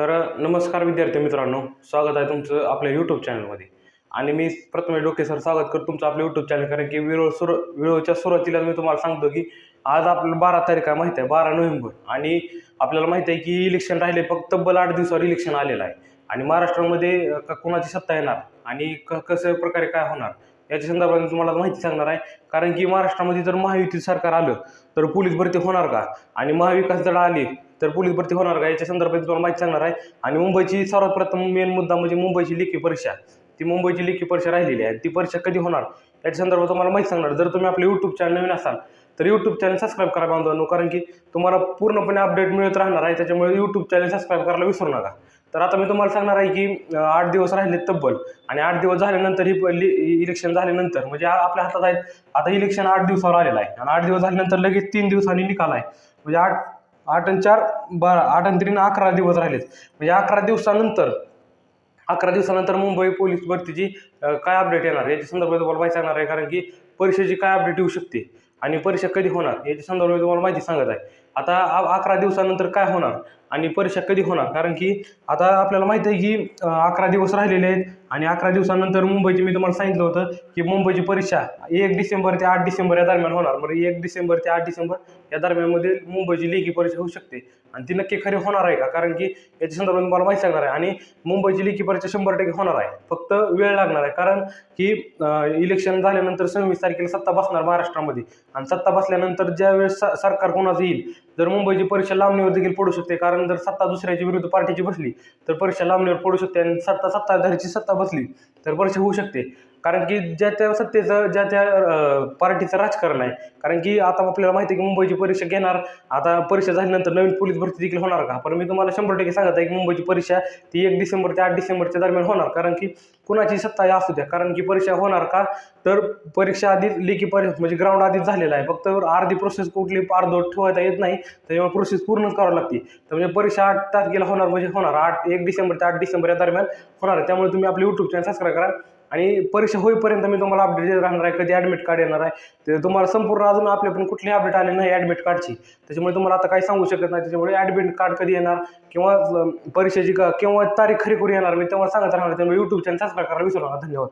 तर नमस्कार विद्यार्थी मित्रांनो. स्वागत आहे तुमचं आपल्या यूट्यूब चॅनलमध्ये आणि मी प्रथम डोके सर स्वागत करतो तुमचं आपलं यूट्यूब चॅनल कारण की व्हिडिओ सुरू व्हिडिओच्या सुरुवातीला मी तुम्हाला सांगतो की आज आपल्याला बारा तारीख आहे माहिती आहे? बारा नोव्हेंबर. आणि आपल्याला माहिती आहे की इलेक्शन राहिले फक्त तब्बल आठ दिवसावर इलेक्शन आलेलं आहे. आणि महाराष्ट्रामध्ये कोणाची सत्ता येणार? आणि क कसं प्रकारे काय होणार? याच्या संदर्भात तुम्हाला माहिती सांगणार आहे. कारण की महाराष्ट्रामध्ये जर महायुती सरकार आलं तर पोलीस भरती होणार का? आणि महाविकास दळ आली तर पोलीस भरती होणार का? याच्या संदर्भात तुम्हाला माहिती सांगणार आहे. आणि मुंबईची सर्वात प्रथम मेन मुद्दा म्हणजे मुंबईची लेखी परीक्षा. ती मुंबईची लेखी परीक्षा राहिलेली आहे. ती परीक्षा कधी होणार? याच्या संदर्भात तुम्हाला माहिती सांगणार. जर तुम्ही आपलं यूट्यूब चॅनल नवीन असाल तर यूट्यूब चॅनल सबस्क्राईब करा बांधवांनो. कारण की तुम्हाला पूर्णपणे अपडेट मिळत राहणार आहे. त्याच्यामुळे यूट्यूब चॅनल सबस्क्राईब करायला विसरू नका. तर आता मी तुम्हाला सांगणार आहे की आठ दिवस राहिले तब्बल आणि आठ दिवस झाल्यानंतर ही पहिली इलेक्शन झाल्यानंतर म्हणजे आपल्या हातात आहेत आता इलेक्शन आठ दिवसावर आलेलं आहे. आणि आठ दिवस झाल्यानंतर लगेच तीन दिवसांनी निकाल आहे. म्हणजे आठ आठ आणि चार बारा आठ आणि तीन अकरा दिवस राहिलेत. म्हणजे अकरा दिवसानंतर अकरा दिवसानंतर मुंबई पोलीस भरतीची काय अपडेट येणार? याच्या संदर्भात तुम्हाला माहिती सांगणार आहे कारण की परीक्षेची काय अपडेट येऊ शकते आणि परीक्षा कधी होणार? याच्या संदर्भात तुम्हाला माहिती सांगत आहे. आता अकरा दिवसानंतर काय होणार? आणि परीक्षा कधी होणार? कारण की आता आपल्याला माहिती आहे की अकरा दिवस राहिलेले आहेत आणि अकरा दिवसानंतर मुंबईची मी तुम्हाला सांगितलं होतं की मुंबईची परीक्षा एक डिसेंबर ते आठ डिसेंबर या दरम्यान होणार. म्हणजे एक डिसेंबर ते आठ डिसेंबर या दरम्यानमध्ये मुंबईची लेखी परीक्षा होऊ शकते. आणि ती नक्की खरी होणार आहे का? कारण की याच्या संदर्भात मला माहिती सांगणार आहे. आणि मुंबईची लेखी परीक्षा शंभर टक्के होणार आहे. फक्त वेळ लागणार आहे. कारण की इलेक्शन झाल्यानंतर सव्वीस तारखेला सत्ता बसणार महाराष्ट्रामध्ये. आणि सत्ता बसल्यानंतर ज्या वेळेस स- सरकार कोणाचं येईल जर मुंबईची परीक्षा लांबणीवर देखील पडू शकते कारण जर सत्ता दुसऱ्याची विरुद्ध पार्टीची बसली तर परीक्षा लांबणीवर पडू शकते आणि सत्ता सत्ताधारीची सत्ता बसली तर परीक्षा होऊ शकते. कारण की ज्या त्या सत्तेचं ज्या त्या पार्टीचं राजकारण आहे कारण की आता आपल्याला माहिती आहे की मुंबईची परीक्षा घेणार आता परीक्षा झाल्यानंतर नवीन पोलीस भरती देखील होणार का? पण मी तुम्हाला शंभर टक्के सांगत आहे की मुंबईची परीक्षा ती एक डिसेंबर ते आठ डिसेंबरच्या दरम्यान होणार कारण की कुणाची सत्ता असू द्या कारण की परीक्षा होणार का? तर परीक्षा आधी लेखी परीक्षा म्हणजे ग्राउंड आधीच झालेला आहे फक्त अर्धी प्रोसेस कुठली अर्धवट ठेवायला येत नाही त्याच्यामुळे प्रोसेस पूर्णच करावी लागते. तर म्हणजे परीक्षा आठ तारखेला होणार म्हणजे होणार आठ एक डिसेंबर ते आठ डिसेंबर या दरम्यान होणार आहे. त्यामुळे तुम्ही आपले यूट्यूब चॅनल सबस्क्राईब करा. आणि परीक्षा होईपर्यंत मी तुम्हाला अपडेट देत राहणार आहे. कधी ॲडमिट कार्ड येणार आहे. तर तुम्हाला संपूर्ण अजून आपल्या पण कुठली अपडेट आले नाही ॲडमिट कार्डची त्याच्यामुळे तुम्हाला आता काही सांगू शकत नाही. त्याच्यामुळे ॲडमिट कार्ड कधी येणार किंवा परीक्षेची का किंवा तारीख खरी करून येणार मी तेव्हा सांगत राहणार. त्यामुळे यूट्यूब चॅनल सबस्क्राईब करायला विसरू नका. धन्यवाद.